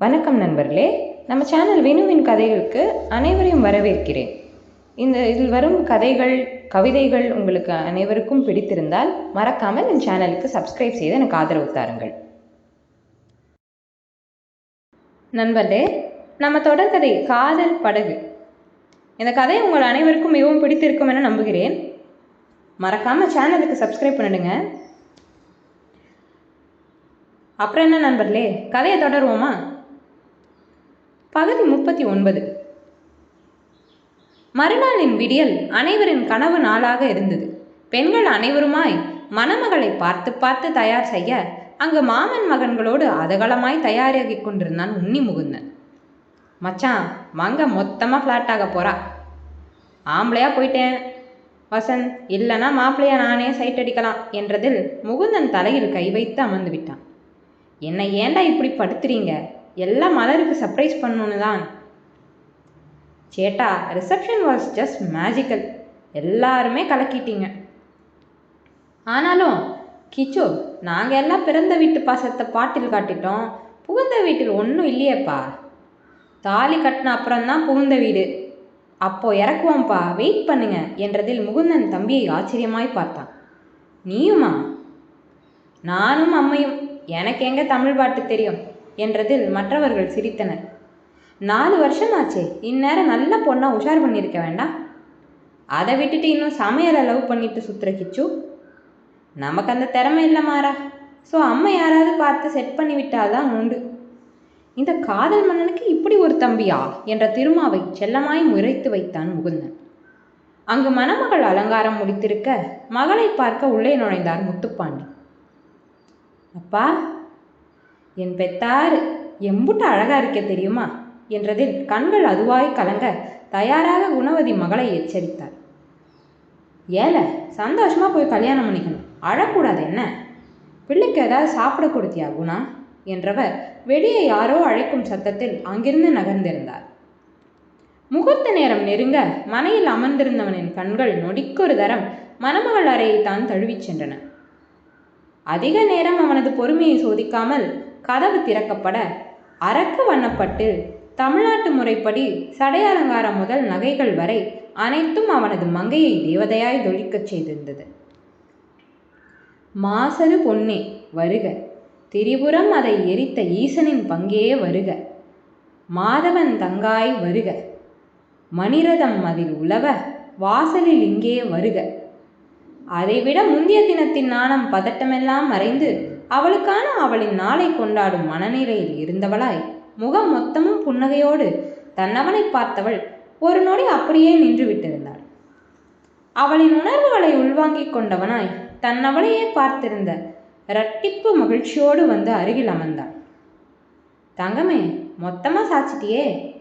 வணக்கம் நண்பர்களே. நம்ம சேனல் வினுவின் கதைகளுக்கு அனைவரையும் வரவேற்கிறேன். இந்த இதில் வரும் கதைகள் கவிதைகள் உங்களுக்கு அனைவருக்கும் பிடித்திருந்தால் மறக்காமல் என் சேனலுக்கு சப்ஸ்கிரைப் செய்து எனக்கு ஆதரவு தாருங்கள். நண்பர்களே நம்ம தொடர்கதை காதல் படகு. இந்த கதை உங்கள் அனைவருக்கும் மிகவும் பிடித்திருக்கும் என நம்புகிறேன். மறக்காமல் சேனலுக்கு சப்ஸ்கிரைப் பண்ணிடுங்க. அப்புறம் என்ன நண்பர்களே கதையை தொடருவோமா? பகுதி முப்பத்தி ஒன்பது. மறுநாளின் விடியல் அனைவரின் கனவு நாளாக இருந்தது. பெண்கள் அனைவருமாய் மணமகளை பார்த்து பார்த்து தயார் செய்ய அங்கு மாமன் மகன்களோடு அதகலமாய் தயாராகி கொண்டிருந்தான் உன்னி முகுந்தன். மச்சான் மங்க மொத்தமாக ஃப்ளாட் ஆக போறா. ஆம்பளையா போயிட்டேன். வசந்த் இல்லைனா மாப்பிள்ளையா நானே சைட் அடிக்கலாம் என்றதில் முகுந்தன் தலையில் கை வைத்து அமர்ந்து விட்டான். என்னை ஏன்டா இப்படி படுத்துறீங்க? எல்லாம் மலருக்கு சர்ப்ரைஸ் பண்ணணுன்னு தான் சேட்டா ரிசப்ஷன் வாஸ் ஜஸ்ட் மேஜிக்கல் எல்லாருமே கலக்கிட்டீங்க. ஆனாலும் கிச்சு நாங்கள் எல்லாம் பிறந்த வீட்டு பாசத்தை பாட்டில் காட்டிட்டோம். புகுந்த வீட்டில் ஒன்றும் இல்லையேப்பா. தாலி கட்டின அப்புறம்தான் புகுந்த வீடு. அப்போ இறக்குவோம்ப்பா வெயிட் பண்ணுங்க என்றதில் முகுந்தன் தம்பியை ஆச்சரியமாய் பார்த்தான். நீயுமா? நானும் அம்மையும். எனக்கு எங்கே தமிழ் பாட்டு தெரியும்? என்றதில் மற்றவர்கள் சிரித்தனர். நாலு வருஷம் ஆச்சே இந்நேரம் நல்ல பொண்ணாக உஷார் பண்ணியிருக்க வேண்டாம் அதை விட்டுட்டு இன்னும் சமையலை லவ் பண்ணிட்டு சுத்துற கிச்சு? நமக்கு அந்த திறமை இல்லை மாறா. ஸோ அம்மா யாராவது பார்த்து செட் பண்ணி விட்டாதான் உண்டு. இந்த காதல் மன்னனுக்கு இப்படி ஒரு தம்பியா? என்ற திருமாவை செல்லமாய் முறைத்து வைத்தான் முகுந்தன். அங்கு மணமகள் அலங்காரம் முடித்திருக்க மகளை பார்க்க உள்ளே நுழைந்தார் முத்துப்பாண்டி. அப்பா என் பெத்தார் எம்புட்டு அழகா இருக்க தெரியுமா? என்றதில் கண்கள் அதுவாய் கலங்க தயாராக குணவதி மகளை எச்சரித்தார் ஏல சந்தோஷமா போய் கல்யாணம் பண்ணிக்கணும். அழக்கூடாது என்ன? பிள்ளைக்கு ஏதாவது சாப்பிட கொடுத்தியா குணா? என்றவர் வெளியே யாரோ அழைக்கும் சத்தத்தில் அங்கிருந்து நகர்ந்திருந்தார். முகூர்த்த நேரம் நெருங்க மனையில் அமர்ந்திருந்தவனின் கண்கள் நொடிக்கொரு தரம் மணமகள் அறையை தான் தழுவிச் சென்றன. அதிக நேரம் அவனது பொறுமையை சோதிக்காமல் கதவு திறக்கப்பட அரக்கு வண்ணப்பட்டு தமிழ்நாட்டு முறைப்படி சடையலங்காரம் முதல் நகைகள் வரை அனைத்தும் அவனது மங்கையை தேவதையாய் தொழிக்கச் செய்திருந்தது. மாசரு பொன்னே வருக. திரிபுரம் அதை எரித்த ஈசனின் பங்கே வருக. மாதவன் தங்காய் வருக. மணிரதம் அதில் உலவ வாசலில் இங்கே வருக. அதைவிட முந்திய தினத்தின் நாணம் பதட்டமெல்லாம் மறைந்து அவளுக்கான அவளின் நாளை கொண்டாடும் மனநிலையில் இருந்தவளாய் முகம் மொத்தமும் புன்னகையோடு தன்னவனை பார்த்தவள் ஒரு நொடி அப்படியே நின்று விட்டிருந்தாள் அவளின் உணர்வுகளை உள்வாங்கிக் கொண்டவனாய் தன்னவளையே பார்த்திருந்த இரட்டிப்பு மகிழ்ச்சியோடு வந்து அருகில் அமர்ந்தாள். தங்கமே மொத்தமா சாச்சிட்டியே.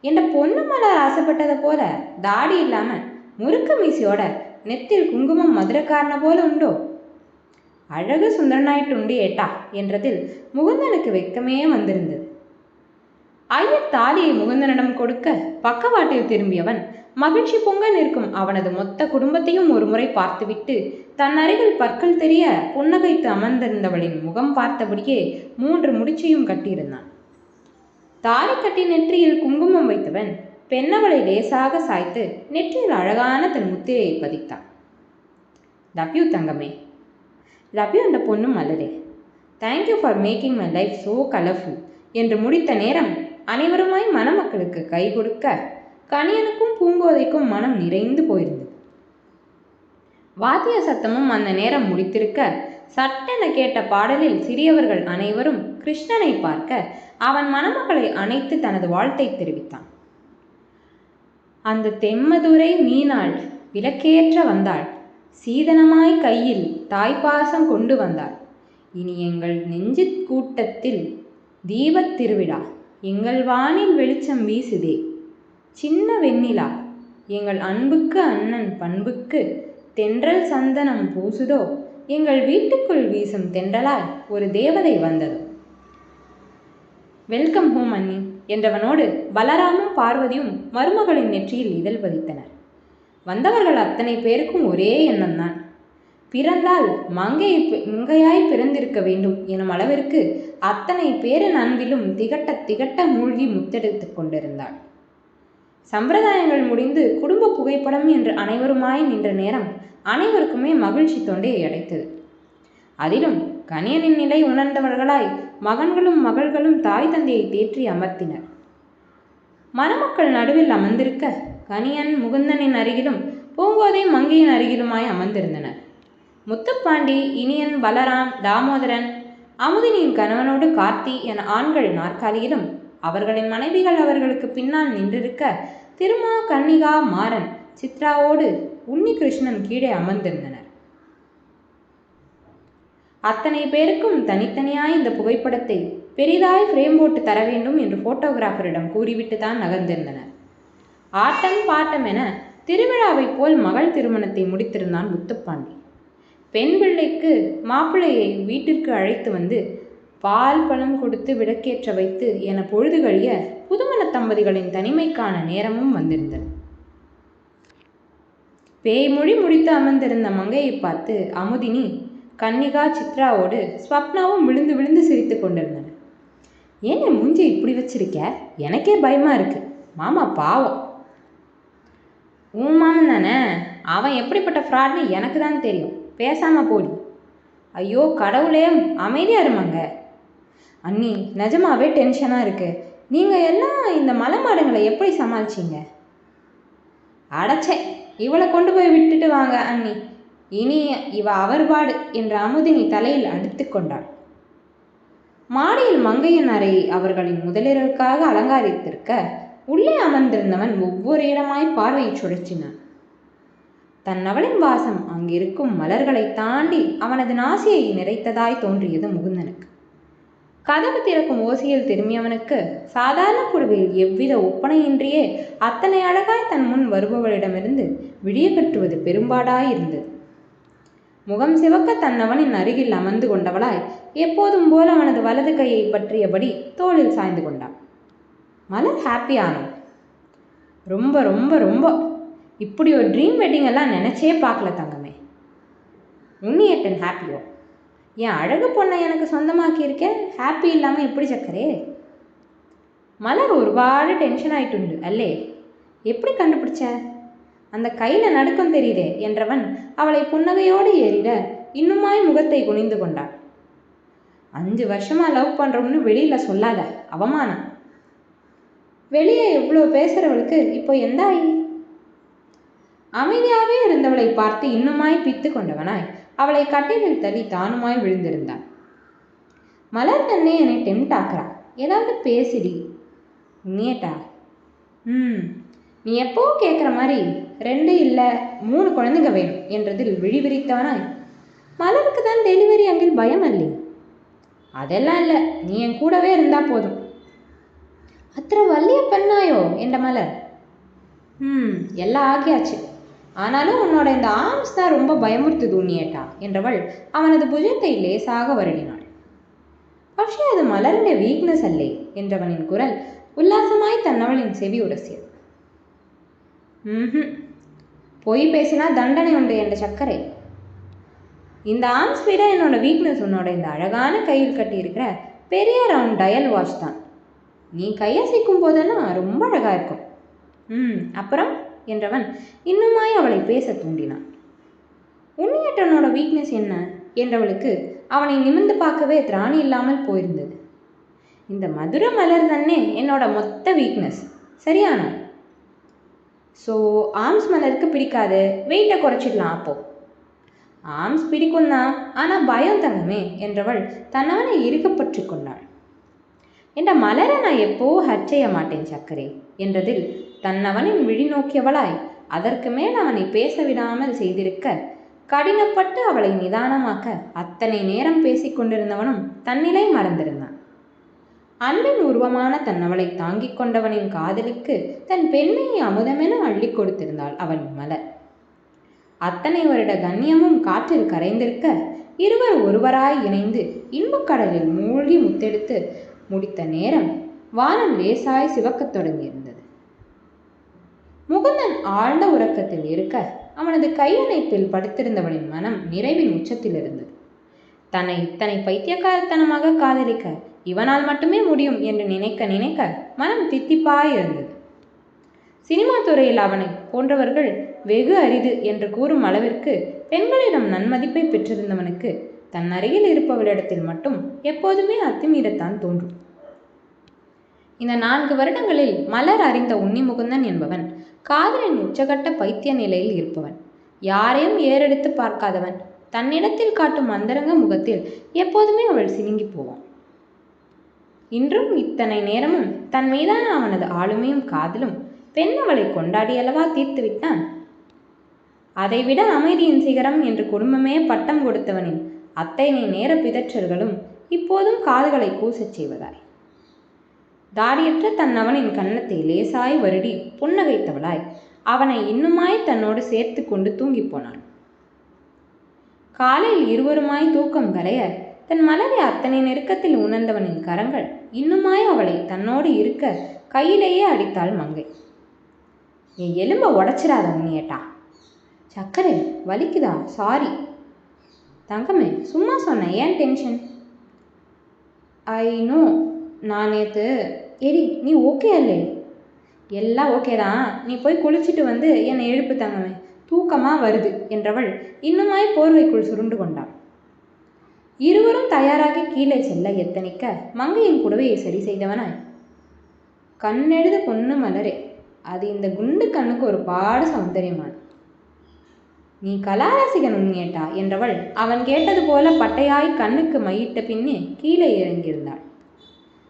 என்ற பொண்ணு மலர் ஆசைப்பட்டதை போல தாடி இல்லாம முறுக்கு மீசியோட நெத்தில் குங்குமம் மதுரக்காரனை போல உண்டோ? அழகு சுந்தரனாயிட்டு உண்டு ஏட்டா என்றதில் முகுந்தனுக்கு வெக்கமே வந்திருந்தது. ஐயர் தாலியை முகுந்தனிடம் கொடுக்க பக்கவாட்டில் திரும்பியவன் மகிழ்ச்சி பொங்க நிற்கும் அவனது மொத்த குடும்பத்தையும் ஒருமுறை பார்த்துவிட்டு தன் அருகில் பற்கள் தெரிய புன்னகைத்து அமர்ந்திருந்தவளின் முகம் பார்த்தபடியே மூன்று முடிச்சையும் கட்டியிருந்தான். தாலி கட்டி நெற்றியில் குங்குமம் வைத்தவன் பெண்ணவளை லேசாக சாய்த்து நெற்றியில் அழகான தன் முத்திரையை பதித்தான். டப்யூ தங்கமே லவ் யூ அந்த பொண்ணும் மலரே. Thank you for making my life so colourful என்று முடித்த நேரம் அனைவருமாய் மணமக்களுக்கு கை கொடுக்க கணியனுக்கும் பூங்கோதைக்கும் மனம் நிறைந்து போயிருந்தது. வாத்திய சத்தமும் அந்த நேரம் முடித்திருக்க சட்டென கேட்ட பாடலில் சிறியவர்கள் அனைவரும் கிருஷ்ணனை பார்க்க அவன் மணமக்களை அணைத்து தனது வாழ்த்தை தெரிவித்தான். அந்த தெம்மதுரை மீனாள் விளக்கேற்ற வந்தாள். சீதனமாய் கையில் தாய்ப்பாசம் கொண்டு வந்தாள் இனி எங்கள் நெஞ்சு கூட்டத்தில் தீபத் திருவிழா. எங்கள் வானில் வெளிச்சம் வீசுதே. சின்ன வெண்ணிலா எங்கள் அன்புக்கு அண்ணன் பண்புக்கு தென்றல் சந்தனம் பூசுதோ? எங்கள் வீட்டுக்குள் வீசும் தென்றலாய் ஒரு தேவதை வந்தது. வெல்கம் ஹோம் அண்ணி என்றவனோடு பலராமும் பார்வதியும் மருமகளின் நெற்றியில் இதழ் பதித்தனர். வந்தவர்கள் அத்தனை பேருக்கும் ஒரே எண்ணம்தான். பிறந்தால் மங்கை மங்கையாய் பிறந்திருக்க வேண்டும் எனும் அளவிற்கு அத்தனை பேரின் அன்பிலும் திகட்ட திகட்ட மூழ்கி முத்தெடுத்து கொண்டிருந்தாள். சம்பிரதாயங்கள் முடிந்து குடும்ப புகைப்படம் என்று அனைவருமாய் நின்ற நேரம் அனைவருக்குமே மகிழ்ச்சி தொண்டே அடைத்தது. அதிலும் கணியனின் நிலை உணர்ந்தவர்களாய் மகன்களும் மகள்களும் தாய் தந்தையை தேற்றி அமர்த்தினர். மணமக்கள் நடுவில் அமர்ந்திருக்க கணியன் முகுந்தனின் அருகிலும் பூங்கோதை மங்கையின் அருகிலுமாய் அமர்ந்திருந்தனர் முத்துப்பாண்டி இனியன் பலராம் தாமோதரன் அமுதினியின் கணவனோடு கார்த்தி என ஆண்கள் நாற்காலியிலும் அவர்களின் மனைவிகள் அவர்களுக்கு பின்னால் நின்றிருக்க திருமா கன்னிகா மாறன் சித்ராவோடு உன்னிகிருஷ்ணன் கீழே அமர்ந்திருந்தனர். அத்தனை பேருக்கும் தனித்தனியாய் இந்த புகைப்படத்தை பெரிதாய் ஃப்ரேம் போட்டு தர வேண்டும் என்று போட்டோகிராஃபரிடம் கூறிவிட்டு தான் நகர்ந்திருந்தனர். ஆட்டம் பாட்டம் என திருவிழாவைப் போல் மகள் திருமணத்தை முடித்திருந்தான் முத்துப்பாண்டி. பெண் பிள்ளைக்கு மாப்பிள்ளையை வீட்டிற்கு அழைத்து வந்து பால் பழம் கொடுத்து விளக்கேற்ற வைத்து என பொழுது கழிய புதுமண தம்பதிகளின் தனிமைக்கான நேரமும் வந்திருந்தது. பேய்மொழி முடித்து அமர்ந்திருந்த மங்கையை பார்த்து அமுதினி கன்னிகா சித்ராவோடு ஸ்வப்னாவும் விழுந்து விழுந்து சிரித்து கொண்டிருந்தன ஏன் மூஞ்சி இப்படி வச்சிருக்க? எனக்கே பயமா இருக்கு. மாமா பாவம். உன் மாமன் தானே? அவன் எப்படிப்பட்ட ஃப்ராட்னு எனக்கு தான் தெரியும். பேசாம போடி. ஐயோ கடவுளே அமைதியாக இருமாங்க. அண்ணி நிஜமாவே டென்ஷனாக இருக்கு. நீங்கள் எல்லாம் இந்த மலை மாடுங்களை எப்படி சமாளிச்சீங்க? அடைச்சே இவளை கொண்டு போய் விட்டுட்டு வாங்க அண்ணி. இனி இவ அவர்பாடு என்ற அமுதினி தலையில் அடித்து கொண்டாள். மாடியில் மங்கையின் அறை அவர்களின் முதலிரவுக்காக அலங்காரித்திருக்க உள்ளே அமர்ந்திருந்தவன் ஒவ்வொரு இடமாய் பார்வையை சுழற்றினான். தன் அவளின் வாசம் அங்கிருக்கும் மலர்களை தாண்டி அவனது நாசியை நிறைத்ததாய் தோன்றியது முகுந்தனுக்கு. கதவு திறக்கும் ஓசையில் திரும்பியவனுக்கு சாதாரண குழுவில் எவ்வித ஒப்பனையின்றியே அத்தனை அழகாய் தன் முன் வருபவளிடமிருந்து விடிய கட்டுவது பெரும்பாடாயிருந்தது. முகம் சிவக்க தன்னவனின் அருகில் அமர்ந்து கொண்டவளாய் எப்போதும் போல அவனது வலது கையை பற்றியபடி தோளில் சாய்ந்து கொண்டாள். மலர் ஹாப்பி ஆனோம். ரொம்ப ரொம்ப ரொம்ப. இப்படி ஒரு ட்ரீம் வெட்டிங் எல்லாம் நினச்சே பார்க்கல தங்கமே. உன்னியட்டன் ஹாப்பியோ என் அழகு பொண்ணை எனக்கு சொந்தமாக்கியிருக்கேன் ஹாப்பி இல்லாமல் எப்படி சக்கரே? மலர் ஒருபாடு டென்ஷன் ஆயிட்டுண்டு அல்லே. எப்படி கண்டுபிடிச்ச? அந்த கையில் நடுக்கம் தெரியுதே என்றவன் அவளை புன்னகையோடு ஏறிட இன்னுமாய் முகத்தை குனிந்து கொண்டாள் அஞ்சு வருஷமாக லவ் பண்ணுறோம்னு வெளியில் சொல்லாத அவமானம். வெளியே இவ்வளோ பேசுகிறவளுக்கு இப்போ எந்த ஆயி அமைதியாகவே இருந்தவளை பார்த்து இன்னுமாய் பித்து கொண்டவனாய். அவளை கட்டிலில் தள்ளி தானுமாய் விழுந்திருந்தான் மலர் தன்னை என்னை டெம்ட் ஆக்குறா. ஏதாவது பேசிடி. நீட்டா ம். நீ எப்போ கேட்குற மாதிரி ரெண்டு இல்லை மூணு குழந்தைங்க வேணும் என்றதில் விழிவிரித்தவனாய் மலருக்கு தான் டெலிவரி அங்கில் பயம் அல்லே. அதெல்லாம் இல்லை. நீ என் கூடவே இருந்தால் போதும். അത്ര വലിയ பெண்ணாயோ എൻ്റെ மலர். ம் எல்லாம் ஆகியாச்சு. ஆனாலும் உன்னோட இந்த ஆர்ம்ஸ் தான் ரொம்ப பயமுறுத்து உன்னியேட்டா என்றவள் அவனது புஜத்தை லேசாக வருடினாள் പക്ഷേ அது மலரின் வீக்னஸ் அல்லே என்றவனின் குரல் உல்லாசமாய் தன்னவளின் செவி உரசியது. பொய் பேசினா தண்டனை உண்டு என்ற சர்க்கரை இந்த ஆர்ம்ஸ் விட என்னோட வீக்னஸ் உன்னோட இந்த அழகான கையில் கட்டியிருக்கிற பெரிய ரவுண்ட் டயல் வாட்ச் தான். நீ கையசைக்கும் போதெல்லாம் ரொம்ப அழகாக இருக்கும். ம் அப்புறம் என்றவன் இன்னுமாய் அவளை பேச தூண்டினான். உன்னியட்டனோட வீக்னஸ் என்ன? என்றவளுக்கு அவனை நிமிர்ந்து பார்க்கவே திராணி இல்லாமல் போயிருந்தது. இந்த மதுர மலர் தானே என்னோட மொத்த வீக்னஸ் சரியான? ஸோ ஆர்ம்ஸ் மலருக்கு பிடிக்காது. வெயிட்டை குறைச்சிடலாம் அப்போ. ஆர்ம்ஸ் பிடிக்கும் தான் ஆனால் பயம் தங்கமே என்றவள் தன்னவனை இறுக்கப்பற்றி கொண்டாள். என்ற மலரை நான் எப்போ ஹட் செய்ய மாட்டேன் சக்கரே? என்றதில் தன்னவனின் விழி நோக்கியவளாய் அதற்கு மேல் அவனை பேச விடாமல் செய்திருக்க கடினப்பட்டு அவளை நிதானமாக்க அத்தனை நேரம் பேசிக்கொண்டிருந்தவனும் தன்னிலை மறந்திருந்தான். அன்பின் உருவமான தன்னவளை தாங்கிக் கொண்டவனின் காதலுக்கு தன் பெண்மையை அமுதமென அள்ளி கொடுத்திருந்தாள் அவன் மலர். அத்தனை வருட கண்ணியமும் காற்றில் கரைந்திருக்க இருவர் ஒருவராய் இணைந்து இன்பக்கடலில் மூழ்கி முத்தெடுத்து முடித்த நேரம் வானம் லேசாய் சிவக்கத் தொடங்கியிருந்தது. முகுந்தன் ஆழ்ந்த உறக்கத்தில் இருக்க அவனது கையணைப்பில் படுத்திருந்தவனின் மனம் நிறைவின் உச்சத்தில் இருந்தது. தன்னை இத்தனை பைத்தியக்காரத்தனமாக காதலிக்க இவனால் மட்டுமே முடியும் என்று நினைக்க நினைக்க மனம் தித்திப்பாய் இருந்தது சினிமா துறையில் அவனை போன்றவர்கள் வெகு அரிது என்று கூறும் அளவிற்கு பெண்களிடம் நன்மதிப்பை பெற்றிருந்தவனுக்கு தன் அருகில் இருப்பவளிடத்தில் மட்டும் எப்போதுமே அத்துமீறத்தான் தோன்றும். இந்த நான்கு வருடங்களில் மலர் அறிந்த உன்னிமுகுந்தன் என்பவன் காதலின் உச்சகட்ட பைத்திய நிலையில் இருப்பவன். யாரையும் ஏறெடுத்து பார்க்காதவன் தன்னிடத்தில் காட்டும் அந்தரங்க முகத்தில் எப்போதுமே அவள் சினுங்கி போவான். இன்றும் இத்தனை நேரமும் தன் மீதான அவனது ஆளுமையும் காதலும் பெண் அவளை கொண்டாடியளவா தீர்த்து விட்டான்? அதைவிட அமைதியின் சிகரம் என்று குடும்பமே பட்டம் கொடுத்தவனின் அத்தனை நேர பிதற்றல்களும் இப்போதும் காதுகளை கூசச் செய்வதாய். தாடியற்ற தன் அவனின் கன்னத்தை லேசாய் வருடி புன்னகைத்தவளாய். அவனை இன்னுமாய் தன்னோடு சேர்த்து கொண்டு தூங்கி போனாள். காலையில் இருவருமாய் தூக்கம் கலைய தன் மலரை அத்தனை நெருக்கத்தில் உணர்ந்தவனின் கரங்கள் இன்னுமாய் அவளை தன்னோடு இருக்க கையிலேயே அடித்தாள் மங்கை. என் எலும்பை உடச்சிடாத உன்னியட்டா சக்கரை வலிக்குதா? சாரி. தங்கமே சும்மா சொன்னேன் ஏன் டென்ஷன்? ஐ நோ நான் நேற்று எடி நீ ஓகே அல்லே? எல்லாம் ஓகே தான். நீ போய் குளிச்சுட்டு வந்து என்னை எழுப்பு தங்கமே. தூக்கமாக வருது என்றவள் இன்னுமாய் போர்வைக்குள் சுருண்டு கொண்டாள். இருவரும் தயாராக கீழே செல்ல எத்தனிக்க மங்கையின் புடவையை சரி செய்தவனாய். கண்ணெழுத பொண்ணு மலரே. அது இந்த குண்டு கண்ணுக்கு ஒரு பாடு சௌந்தரியமான நீ கலாரசிகன் உண்மையேட்டா? என்றவள் அவன் கேட்டது போல பட்டையாய் கண்ணுக்கு மையிட்ட பின்னே கீழே இறங்கியிருந்தாள்.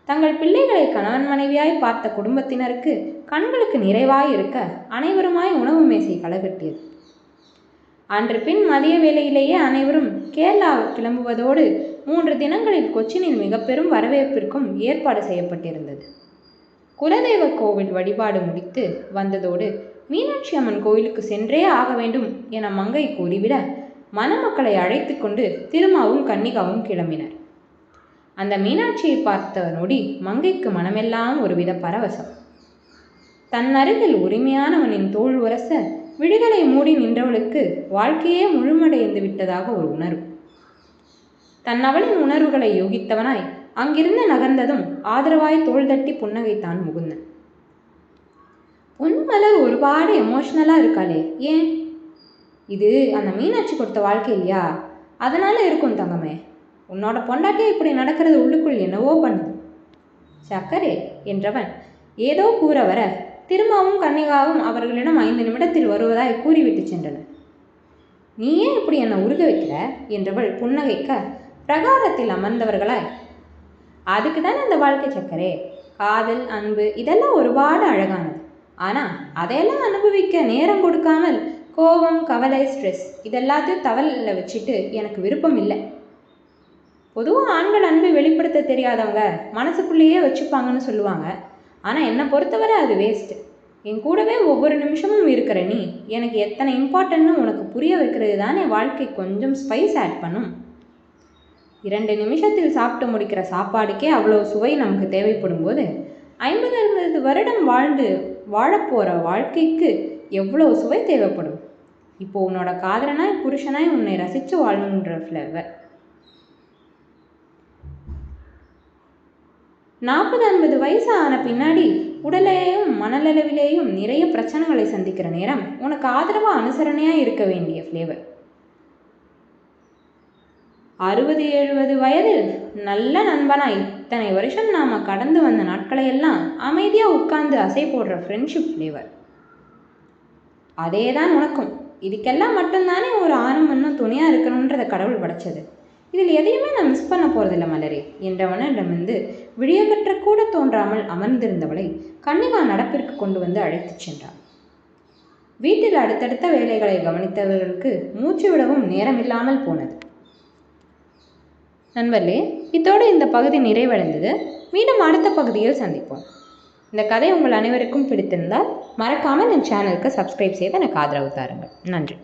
தங்கள் பிள்ளைகளை கணவன் மனைவியாய் பார்த்த குடும்பத்தினருக்கு கண்களுக்கு நிறைவாய் இருக்க அனைவருமாய் உணவு மேசை களகட்டியது அன்று பின் மதிய வேளையிலேயே அனைவரும் கேரளா கிளம்புவதோடு மூன்று தினங்களில் கொச்சினில் மிக பெரும் வரவேற்பிற்கும் ஏற்பாடு செய்யப்பட்டிருந்தது. குலதெய்வ கோவில் வழிபாடு முடித்து வந்ததோடு மீனாட்சி அம்மன் கோயிலுக்கு சென்றே ஆக வேண்டும் என மங்கை கூறிவிட மணமக்களை அழைத்து கொண்டு திருமாவும் கன்னிகாவும் கிளம்பினர். அந்த மீனாட்சியை பார்த்த நொடி மங்கைக்கு மனமெல்லாம் ஒருவித பரவசம். தன் அருகில் உரிமையானவனின் தோல் உரச விழிகளை மூடி நின்றவளுக்கு வாழ்க்கையே முழுமடைந்து விட்டதாக ஒரு உணர்வு. தன் அவளின் உணர்வுகளை யோகித்தவனாய் அங்கிருந்து நகர்ந்ததும் ஆதரவாய் தோள் தட்டி புன்னகைத்தான் முகுந்தன். பொன்மலர் ஒருபாடு எமோஷ்னலாக இருக்காளே ஏன்? இது அந்த மீனாட்சி கொடுத்த வாழ்க்கை இல்லையா? அதனால இருக்கும் தங்கமே. உன்னோட பொண்டாட்டியே இப்படி நடக்கிறது உள்ளுக்குள் என்னவோ பண்ணுது. சக்கரே என்றவன் ஏதோ கூற வர திருமாவும் கன்னிகாவும் அவர்களிடம் ஐந்து நிமிடத்தில் வருவதாய் கூறிவிட்டு சென்றனர். நீ ஏன் இப்படி என்னை உருக வைக்கிற? என்றவள் புன்னகைக்க பிரகாரத்தில் அமர்ந்தவர்களாய். அதுக்கு தானே அந்த வாழ்க்கை சக்கரே? காதல் அன்பு இதெல்லாம் ஒருபாடு அழகானது. ஆனால் அதையெல்லாம் அனுபவிக்க நேரம் கொடுக்காமல் கோபம் கவலை ஸ்ட்ரெஸ் இதெல்லாத்தையும் தவலில் வச்சுட்டு எனக்கு விருப்பம் இல்லை. பொதுவாக ஆண்கள் அன்பை வெளிப்படுத்த தெரியாதவங்க மனசுக்குள்ளேயே வச்சுப்பாங்கன்னு சொல்லுவாங்க. ஆனால் என்னை பொறுத்தவரை அது வேஸ்ட்டு என் கூடவே ஒவ்வொரு நிமிஷமும் இருக்கிற நீ எனக்கு எத்தனை இம்பார்ட்டன்ட்னு உனக்கு புரிய வைக்கிறது தானே வாழ்க்கை கொஞ்சம் ஸ்பைஸ் ஆட் பண்ணும். இரண்டு நிமிஷத்தில் சாப்பிட்டு முடிக்கிற சாப்பாடுக்கே அவ்வளோ சுவை நமக்கு தேவைப்படும் போது ஐம்பது அறுபது வருடம் வாழ்ந்து வாழப்போகிற வாழ்க்கைக்கு எவ்வளோ சுவை தேவைப்படும்? இப்போ உன்னோட காதலனாய் புருஷனாய் உன்னை ரசித்து வாழணுன்ற ஃப்ளவர் நாற்பது ஐம்பது வயசு ஆன பின்னாடி உடலையும் மனளவிலேயும் நிறைய பிரச்சனைகளை சந்திக்கிற நேரம் உனக்கு ஆதரவாக அனுசரணையாக இருக்க வேண்டிய ஃப்ளேவர் அறுபது எழுபது வயதில் நல்ல நண்பனாய் இத்தனை வருஷம் நாம் கடந்து வந்த நாட்களையெல்லாம் அமைதியாக உட்கார்ந்து அசை போடுற ஃப்ரெண்ட்ஷிப் ஃப்ளேவர் அதே தான் உனக்கும். இதுக்கெல்லாம் மட்டும்தானே ஒரு ஆணும் இன்னும் துணையாக இருக்கணுன்றதை கடவுள் படைச்சது. இதில் எதையுமே நான் மிஸ் பண்ண போகிறதில்ல மலரே என்றவனிடமிருந்து விழியகற்ற கூட தோன்றாமல் அமர்ந்திருந்தவளை கன்னிகா நடப்பிற்கு கொண்டு வந்து அழைத்துச் சென்றார் வீட்டில் அடுத்தடுத்த வேலைகளை கவனித்தவர்களுக்கு மூச்சு விடவும் நேரமில்லாமல் போனது. நண்பர்களே இதோடு இந்த பகுதி நிறைவடைந்தது. மீண்டும் அடுத்த பகுதியில் சந்திப்போம். இந்த கதை உங்கள் அனைவருக்கும் பிடித்திருந்தால் மறக்காமல் என் சேனலுக்கு சப்ஸ்கிரைப் செய்து எனக்கு ஆதரவு தாருங்கள். நன்றி.